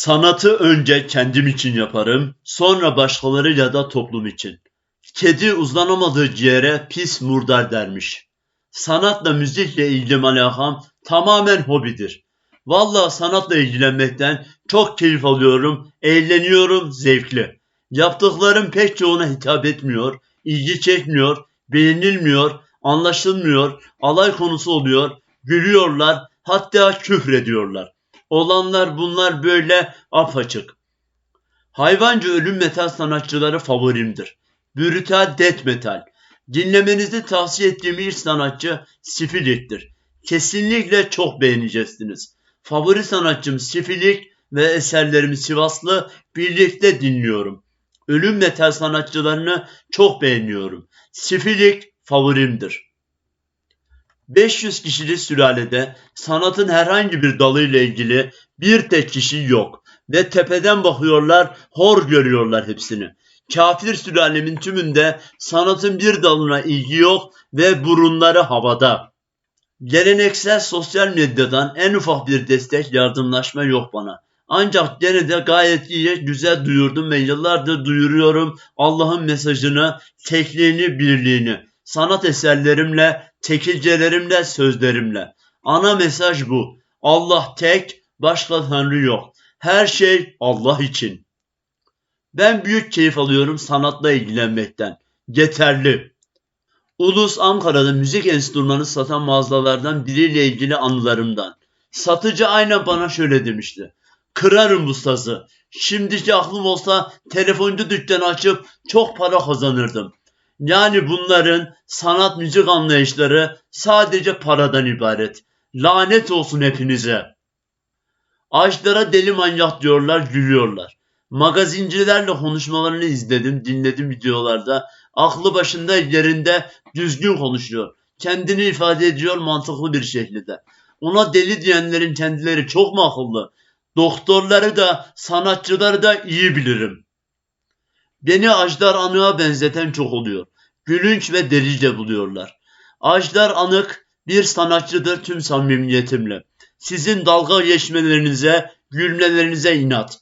Sanatı önce kendim için yaparım, sonra başkaları ya da toplum için. Kedi uzanamadığı ciğere pis murdar dermiş. Sanatla müzikle ilgili alakam tamamen hobidir. Vallahi sanatla ilgilenmekten çok keyif alıyorum, eğleniyorum, zevkli. Yaptıklarım pek çoğuna hitap etmiyor, ilgi çekmiyor, beğenilmiyor, anlaşılmıyor, alay konusu oluyor, gülüyorlar, hatta küfrediyorlar. Olanlar bunlar böyle apaçık. Hayvanca ölüm metal sanatçıları favorimdir. Brutal death metal. Dinlemenizi tavsiye ettiğim ilk sanatçı Sifilik'tir. Kesinlikle çok beğeneceksiniz. Favori sanatçım Sifilik ve eserlerimi Sivaslı birlikte dinliyorum. Ölüm metal sanatçılarını çok beğeniyorum. Sifilik favorimdir. 500 kişilik sülalede sanatın herhangi bir dalıyla ilgili bir tek kişi yok ve tepeden bakıyorlar, hor görüyorlar hepsini. Kafir sülalemin tümünde sanatın bir dalına ilgi yok ve burunları havada. Geleneksel sosyal medyadan en ufak bir destek yardımlaşma yok bana. Ancak gene de gayet iyi, güzel duyurdum ve yıllardır duyuruyorum Allah'ın mesajını, tekliğini, birliğini. Sanat eserlerimle, tekilcelerimle, sözlerimle. Ana mesaj bu. Allah tek, başka tanrı yok. Her şey Allah için. Ben büyük keyif alıyorum sanatla ilgilenmekten. Yeterli. Ulus Ankara'da müzik enstrümanı satan mağazalardan biriyle ilgili anılarımdan. Satıcı aynen bana şöyle demişti. Kırarım bu sazı. Şimdiki aklım olsa telefoncu dükkanı açıp çok para kazanırdım. Yani bunların sanat müzik anlayışları sadece paradan ibaret. Lanet olsun hepinize. Ağaçlara deli manyak diyorlar, gülüyorlar. Magazincilerle konuşmalarını izledim, dinledim videolarda. Aklı başında yerinde düzgün konuşuyor. Kendini ifade ediyor mantıklı bir şekilde. Ona deli diyenlerin kendileri çok mu akıllı? Doktorları da, sanatçıları da iyi bilirim. Beni Ajdar Anık'a benzeten çok oluyor. Gülünç ve delice buluyorlar. Ajdar Anık bir sanatçıdır tüm samimiyetimle. Sizin dalga geçmelerinize, gülmelerinize inat.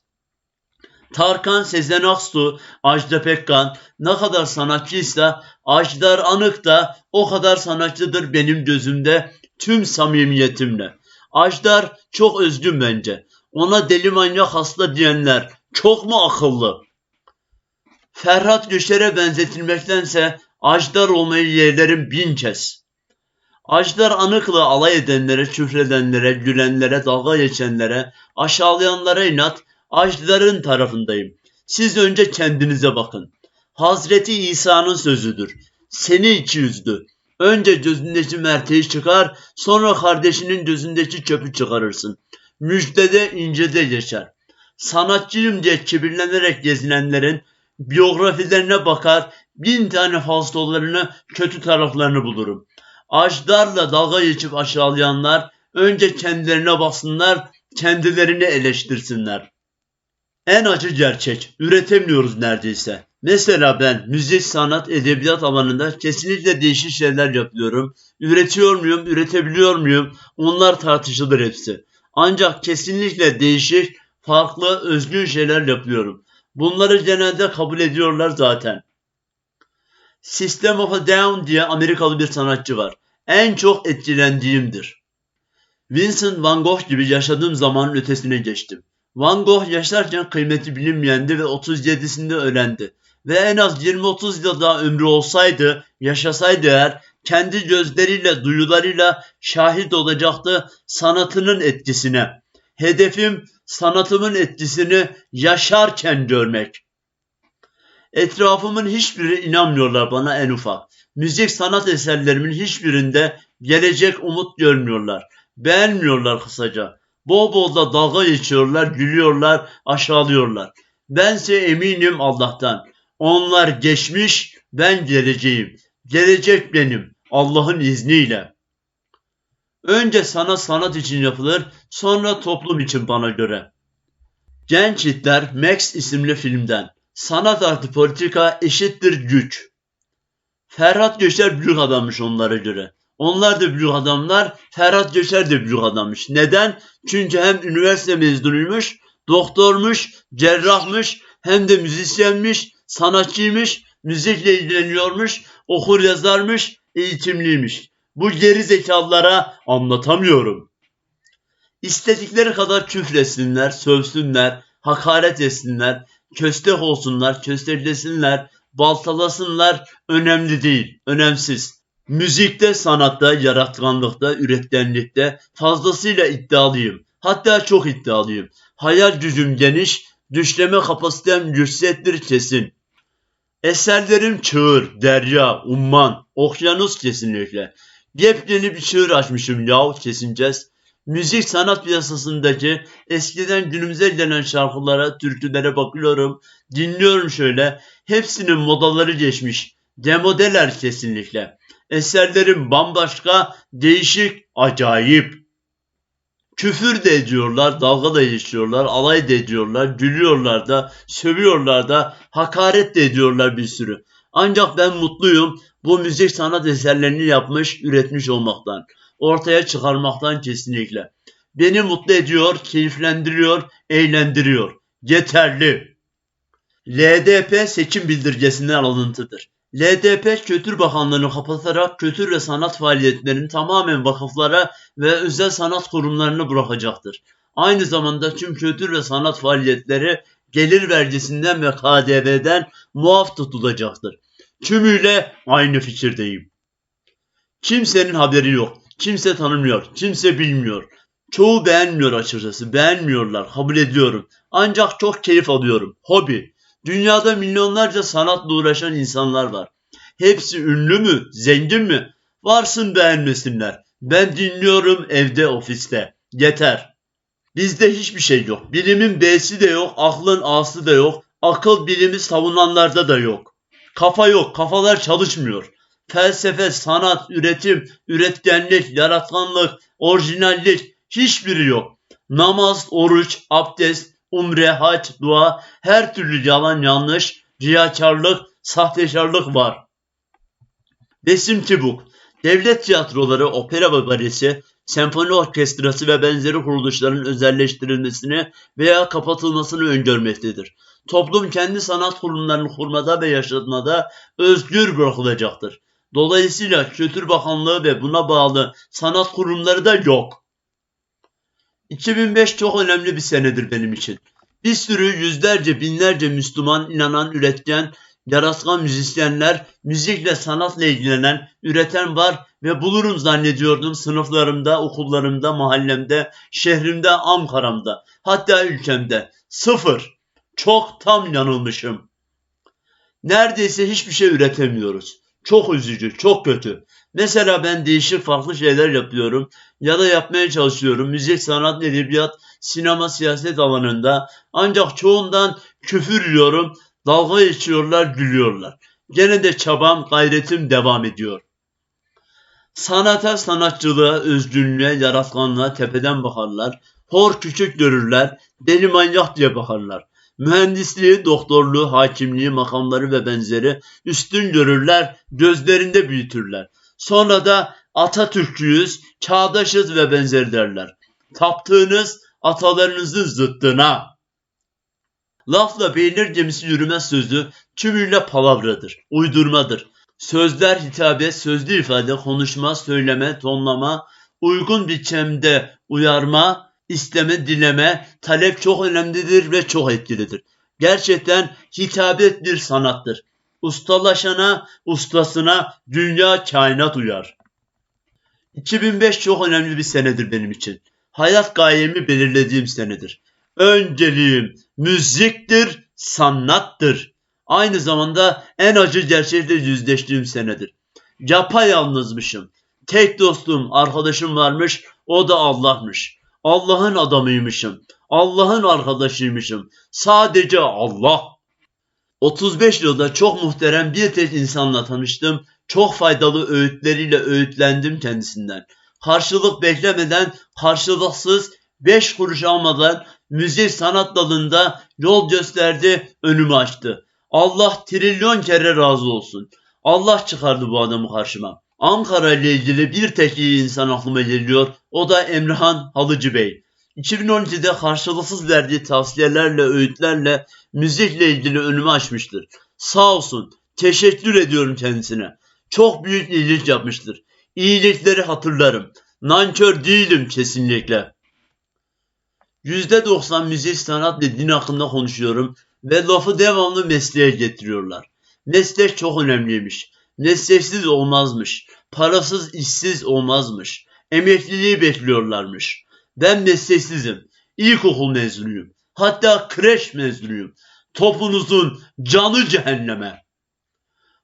Tarkan Sezen Aksu, Ajda Pekkan ne kadar sanatçıysa Ajdar Anık da o kadar sanatçıdır benim gözümde tüm samimiyetimle. Ajdar çok özgün bence. Ona deli manyak hasta diyenler çok mu akıllı? Ferhat Göçer'e benzetilmektense Ajdar olmayı yeğlerim bin kez. Ajdar Anık'la alay edenlere, küfredenlere, gülenlere, dalga geçenlere, aşağılayanlara inat, Ajdar'ın tarafındayım. Siz önce kendinize bakın. Hazreti İsa'nın sözüdür. Seni iki yüzlü. Önce gözündeki merteği çıkar, sonra kardeşinin gözündeki çöpü çıkarırsın. Müjdede incede geçer. Sanatçıyım diye kibirlenerek gezinenlerin biyografilerine bakar, bin tane falsolarını, kötü taraflarını bulurum. Ajdarla dalga geçip aşağılayanlar önce kendilerine baksınlar, kendilerini eleştirsinler. En acı gerçek, üretemiyoruz neredeyse. Mesela ben müzik, sanat, edebiyat alanında kesinlikle değişik şeyler yapıyorum. Üretiyor muyum, üretebiliyor muyum? Onlar tartışılır hepsi. Ancak kesinlikle değişik, farklı, özgün şeyler yapıyorum. Bunları genelde kabul ediyorlar zaten. System of a Down diye Amerikalı bir sanatçı var. En çok etkilendiğimdir. Vincent van Gogh gibi yaşadığım zamanın ötesine geçtim. Van Gogh yaşarken kıymeti bilinmeyendi ve 37'sinde ölendi. Ve en az 20-30 yıl daha ömrü olsaydı, yaşasaydı eğer kendi gözleriyle, duyularıyla şahit olacaktı sanatının etkisine. Hedefim sanatımın etkisini yaşarken görmek. Etrafımın hiçbiri inanmıyorlar bana en ufak. Müzik sanat eserlerimin hiçbirinde gelecek umut görmüyorlar. Beğenmiyorlar kısaca. Bol bol da dalga geçiyorlar, gülüyorlar, aşağılıyorlar. Bense eminim Allah'tan. Onlar geçmiş, ben geleceğim. Gelecek benim, Allah'ın izniyle. Önce sana sanat için yapılır, sonra toplum için bana göre. Genç Hitler Max isimli filmden. Sanat artı politika eşittir güç. Ferhat Göçer büyük adammış onlara göre. Onlar da büyük adamlar, Ferhat Göçer de büyük adammış. Neden? Çünkü hem üniversite mezunuymuş, Doktormuş, cerrahmış, hem de müzisyenmiş, sanatçıymış, müzikle ilgileniyormuş, okur yazarmış, eğitimliymiş. Bu geri zekalılara anlatamıyorum. İstedikleri kadar küfretsinler, sövsünler, hakaret etsinler, köstek olsunlar, kösteklesinler, baltalasınlar önemli değil, önemsiz. Müzikte, sanatta, yaratkanlıkta, üretkenlikte fazlasıyla iddialıyım. Hatta çok iddialıyım. Hayal gücüm geniş, düşleme kapasitem yüksektir kesin. Eserlerim çığır, derya, umman, okyanus kesinlikle. Yepyeni bir çığır açmışım yahu kesincez. Müzik sanat piyasasındaki eskiden günümüze gelen şarkılara, türkülere bakıyorum, dinliyorum şöyle. Hepsinin modaları geçmiş. Demodeler kesinlikle. Eserlerim bambaşka, değişik, acayip. Küfür de ediyorlar, dalga da geçiyorlar, alay da ediyorlar, gülüyorlar da, sövüyorlar da, hakaret de ediyorlar bir sürü. Ancak ben mutluyum bu müzik sanat eserlerini yapmış, üretmiş olmaktan. Ortaya çıkarmaktan kesinlikle. Beni mutlu ediyor, keyiflendiriyor, eğlendiriyor. Yeterli. LDP seçim bildirgesinden alıntıdır. LDP Kültür Bakanlığı'nı kapatarak kültür ve sanat faaliyetlerini tamamen vakıflara ve özel sanat kurumlarına bırakacaktır. Aynı zamanda tüm kültür ve sanat faaliyetleri gelir vergisinden ve KDV'den muaf tutulacaktır. Tümüyle aynı fikirdeyim. Kimsenin haberi yok. Kimse tanımıyor. Kimse bilmiyor. Çoğu beğenmiyor açıkçası. Beğenmiyorlar. Kabul ediyorum. Ancak çok keyif alıyorum. Hobi. Dünyada milyonlarca sanatla uğraşan insanlar var. Hepsi ünlü mü? Zengin mi? Varsın beğenmesinler. Ben dinliyorum evde, ofiste. Yeter. Bizde hiçbir şey yok. Bilimin B'si de yok, aklın A'sı da yok. Akıl bilimi savunanlarda da yok. Kafa yok, kafalar çalışmıyor. Felsefe, sanat, üretim, üretkenlik, yaratkanlık, orijinallik hiçbiri yok. Namaz, oruç, abdest, umre, hac, dua, her türlü yalan yanlış, riyakarlık, sahtekarlık var. Besim Tibuk, devlet tiyatroları, opera ve balesi, senfoni orkestrası ve benzeri kuruluşların özelleştirilmesini veya kapatılmasını öngörmektedir. Toplum kendi sanat kurumlarını kurmada ve yaşatmada özgür bırakılacaktır. Dolayısıyla Kültür Bakanlığı ve buna bağlı sanat kurumları da yok. 2005 çok önemli bir senedir benim için. Bir sürü yüzlerce binlerce Müslüman, inanan, üretken, yaratkan müzisyenler, müzikle, sanatla ilgilenen, üreten var ve bulurum zannediyordum sınıflarımda, okullarımda, mahallemde, şehrimde, Ankara'mda, hatta ülkemde. Sıfır. Çok tam yanılmışım. Neredeyse hiçbir şey üretemiyoruz. Çok üzücü, çok kötü. Mesela ben değişik farklı şeyler yapıyorum ya da yapmaya çalışıyorum. Müzik, sanat, edebiyat, sinema, siyaset alanında. Ancak çoğundan küfür yiyorum, dalga geçiyorlar, gülüyorlar. Gene de çabam, gayretim devam ediyor. Sanata, sanatçılığa, özgünlüğe, yaratkanlığa tepeden bakarlar. Hor küçük görürler, deli manyak diye bakarlar. Mühendisliği, doktorluğu, hakimliği, makamları ve benzeri üstün görürler, gözlerinde büyütürler. Sonra da Atatürkçüyüz, çağdaşız ve benzeri derler. Taptığınız atalarınızın zıttına. Lafla beynir gemisi yürümez sözü tümüyle palavradır, uydurmadır. Sözler hitabet, sözlü ifade, konuşma, söyleme, tonlama, uygun biçimde uyarma, isteme, dileme, talep çok önemlidir ve çok etkilidir. Gerçekten hitabet bir sanattır. Ustalaşana, ustasına dünya kainat uyar. 2005 çok önemli bir senedir benim için. Hayat gayemi belirlediğim senedir. Önceliğim müziktir, sanattır. Aynı zamanda en acı gerçekle yüzleştiğim senedir. Yapayalnızmışım. Tek dostum, arkadaşım varmış, o da Allah'mış. Allah'ın adamıymışım. Allah'ın arkadaşıymışım. Sadece Allah. 35 yılda çok muhterem bir tek insanla tanıştım. Çok faydalı öğütleriyle öğütlendim kendisinden. Karşılık beklemeden, karşılıksız, beş kuruş almadan müzik sanat dalında yol gösterdi, önümü açtı. Allah trilyon kere razı olsun. Allah çıkardı bu adamı karşıma. Ankara ile ilgili bir tek iyi insan aklıma geliyor. O da Emrehan Halıcı Bey. 2012'de karşılıksız verdiği tavsiyelerle, öğütlerle müzikle ilgili önümü açmıştır. Sağ olsun. Teşekkür ediyorum kendisine. Çok büyük iyilik yapmıştır. İyilikleri hatırlarım. Nankör değilim kesinlikle. %90 müzik, sanat ve din hakkında konuşuyorum ve lafı devamlı mesleğe getiriyorlar. Meslek çok önemliymiş. Mesleksiz olmazmış. Parasız işsiz olmazmış. Emekliliği bekliyorlarmış. Ben mesleksizim. İlkokul mezunuyum. Hatta kreş mezunuyum. Topunuzun canı cehenneme.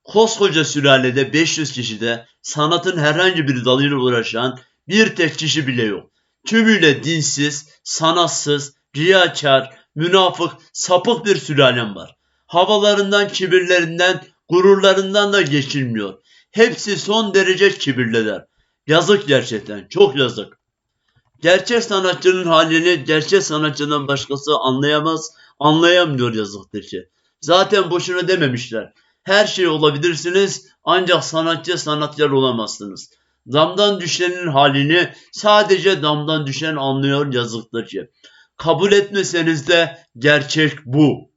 Koskoca sülalede 500 kişide sanatın herhangi bir dalıyla uğraşan bir tek kişi bile yok. Tümüyle dinsiz, sanatsız, riyakar, münafık, sapık bir sülalem var. Havalarından, kibirlerinden, gururlarından da geçilmiyor. Hepsi son derece kibirliler. Yazık gerçekten, çok yazık. Gerçek sanatçının halini gerçek sanatçıdan başkası anlayamaz, anlayamıyor yazıktır ki. Zaten boşuna dememişler. Her şey olabilirsiniz ancak sanatçı sanatkar olamazsınız. Damdan düşenin halini sadece damdan düşen anlıyor yazıktır ki. Kabul etmeseniz de gerçek bu.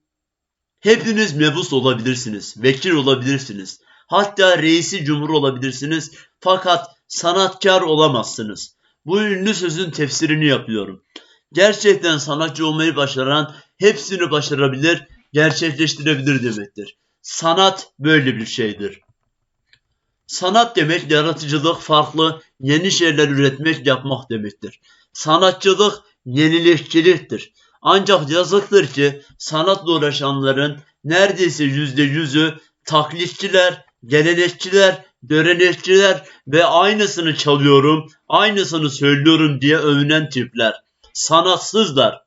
Hepiniz mebus olabilirsiniz, vekil olabilirsiniz. Hatta reisi cumhur olabilirsiniz fakat sanatkar olamazsınız. Bu ünlü sözün tefsirini yapıyorum. Gerçekten sanatçı olmayı başaran hepsini başarabilir, gerçekleştirebilir demektir. Sanat böyle bir şeydir. Sanat demek yaratıcılık, farklı, yeni şeyler üretmek, yapmak demektir. Sanatçılık yenilikçiliktir. Ancak yazıktır ki sanatla uğraşanların neredeyse yüzde yüzü taklitçiler, gelenekçiler, görenekçiler ve aynısını çalıyorum, aynısını söylüyorum diye övünen tipler. Sanatsızlar.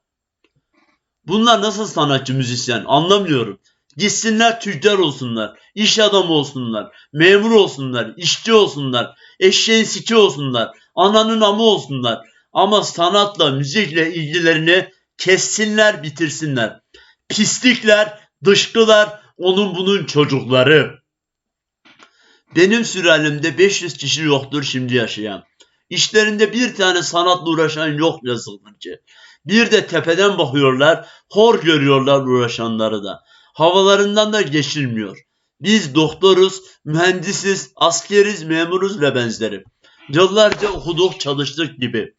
Bunlar nasıl sanatçı müzisyen anlamıyorum. Gitsinler tüccar olsunlar, iş adamı olsunlar, memur olsunlar, işçi olsunlar, eşeğin siki olsunlar, ananın amı olsunlar. Ama sanatla, müzikle ilgilerini kessinler, bitirsinler. Pislikler, dışkılar, onun bunun çocukları. Benim sülalemde 500 kişi yoktur şimdi yaşayan. İşlerinde bir tane sanatla uğraşan yok yazılımcı. Bir de tepeden bakıyorlar, hor görüyorlar uğraşanları da. Havalarından da geçilmiyor. Biz doktoruz, mühendisiz, askeriz, memuruz ve benzeri. Yıllarca okuduk, çalıştık gibi.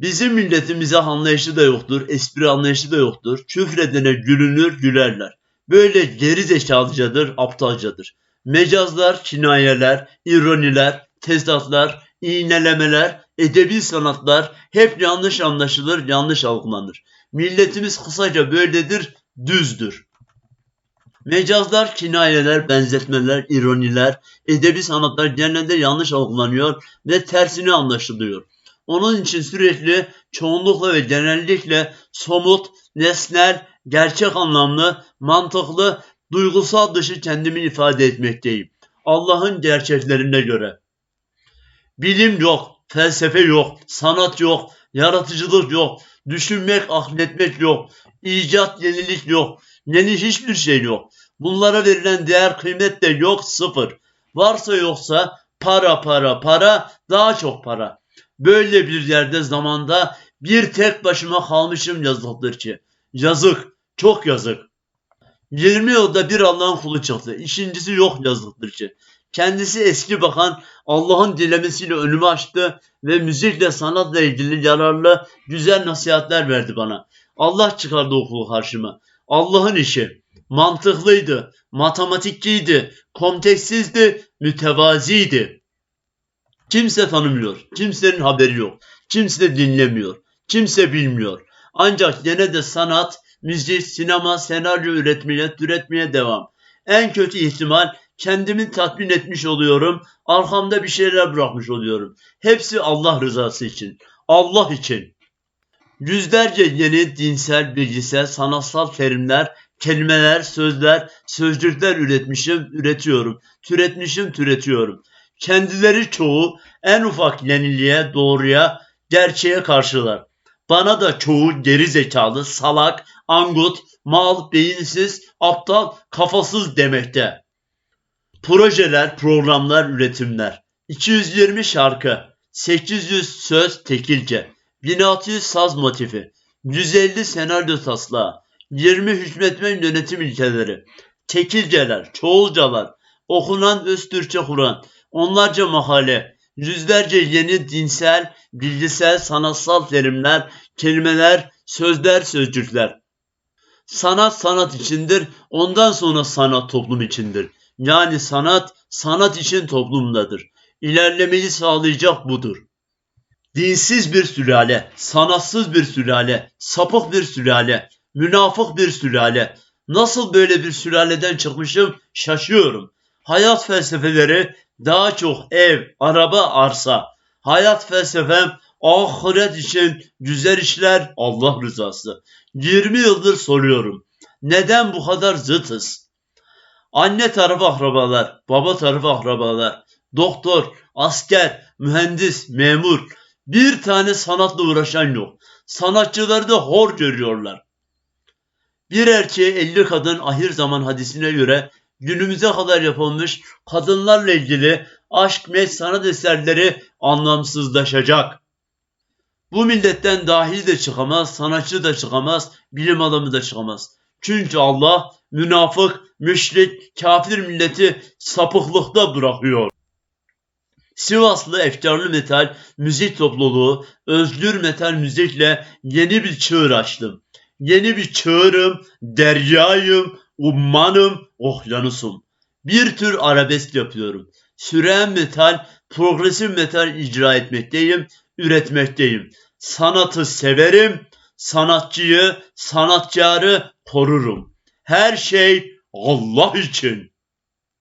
Bizim milletimize anlayışı da yoktur, espri anlayışı da yoktur. Küfredene gülünür, gülerler. Böyle geri zekalıcadır, aptalcadır. Mecazlar, kinayeler, ironiler, tezatlar, iğnelemeler, edebi sanatlar hep yanlış anlaşılır, yanlış algılanır. Milletimiz kısaca böyledir, düzdür. Mecazlar, kinayeler, benzetmeler, ironiler, edebi sanatlar genelde yanlış algılanıyor ve tersine anlaşılıyor. Onun için sürekli çoğunlukla ve genellikle somut, nesnel, gerçek anlamlı, mantıklı, duygusal dışı kendimi ifade etmekteyim. Allah'ın gerçeklerine göre. Bilim yok, felsefe yok, sanat yok, yaratıcılık yok, düşünmek, akletmek yok, icat, yenilik yok, yeni hiçbir şey yok. Bunlara verilen değer, kıymet de yok, sıfır. Varsa yoksa para, para, para, daha çok para. Böyle bir yerde zamanda bir tek başıma kalmışım yazıktır ki. Yazık, çok yazık. 20 yılda bir Allah'ın kulu çıktı. İkincisi yok yazıktır ki. Kendisi eski bakan Allah'ın dilemesiyle önümü açtı ve müzikle sanatla ilgili yararlı güzel nasihatler verdi bana. Allah çıkardı okulu karşıma. Allah'ın işi. Mantıklıydı, matematikçiydi, kontekstsizdi, mütevaziydi. Kimse tanımıyor, kimsenin haberi yok, kimse dinlemiyor, kimse bilmiyor. Ancak yine de sanat, müzik, sinema, senaryo üretmeye, türetmeye devam. En kötü ihtimal kendimi tatmin etmiş oluyorum, arkamda bir şeyler bırakmış oluyorum. Hepsi Allah rızası için, Allah için. Yüzlerce yeni dinsel, bilgisel, sanatsal terimler, kelimeler, sözler, sözcükler üretmişim, üretiyorum. Türetmişim, türetiyorum. Kendileri çoğu en ufak yeniliğe, doğruya, gerçeğe karşılar. Bana da çoğu geri zekalı, salak, angut, mal, beyinsiz, aptal, kafasız demekte. Projeler, programlar, üretimler. 220 şarkı, 800 söz tekilce, 1600 saz motifi, 150 senaryo taslağı, 20 hükmetme yönetim ilkeleri, tekilceler, çoğulcalar, okunan öz Türkçe Kur'an, onlarca makale, yüzlerce yeni dinsel, bilgisel, sanatsal terimler, kelimeler, sözler, sözcükler. Sanat sanat içindir, ondan sonra sanat toplum içindir. Yani sanat, sanat için toplumdadır. İlerlemeyi sağlayacak budur. Dinsiz bir sülale, sanatsız bir sülale, sapık bir sülale, münafık bir sülale. Nasıl böyle bir sülaleden çıkmışım şaşıyorum. Hayat felsefeleri daha çok ev, araba, arsa. Hayat felsefem ahiret için güzel işler, Allah rızası. 20 yıldır soruyorum. Neden bu kadar zıtız? Anne tarafı akrabalar, baba tarafı akrabalar, doktor, asker, mühendis, memur. Bir tane sanatla uğraşan yok. Sanatçıları da hor görüyorlar. Bir erkeğe 50 kadın ahir zaman hadisine göre günümüze kadar yapılmış kadınlarla ilgili aşk ve sanat eserleri anlamsızlaşacak. Bu milletten dahi de çıkamaz, sanatçı da çıkamaz, bilim adamı da çıkamaz. Çünkü Allah münafık, müşrik, kafir milleti sapıklıkta bırakıyor. Sivaslı efkarlı metal müzik topluluğu özgür metal müzikle yeni bir çığır açtım. Yeni bir çığırım, deryayım, ummanım, okyanusum. Bir tür arabesk yapıyorum. Süren metal, progresif metal icra etmekteyim, üretmekteyim. Sanatı severim, sanatçıyı, sanatkarı korurum. Her şey Allah için.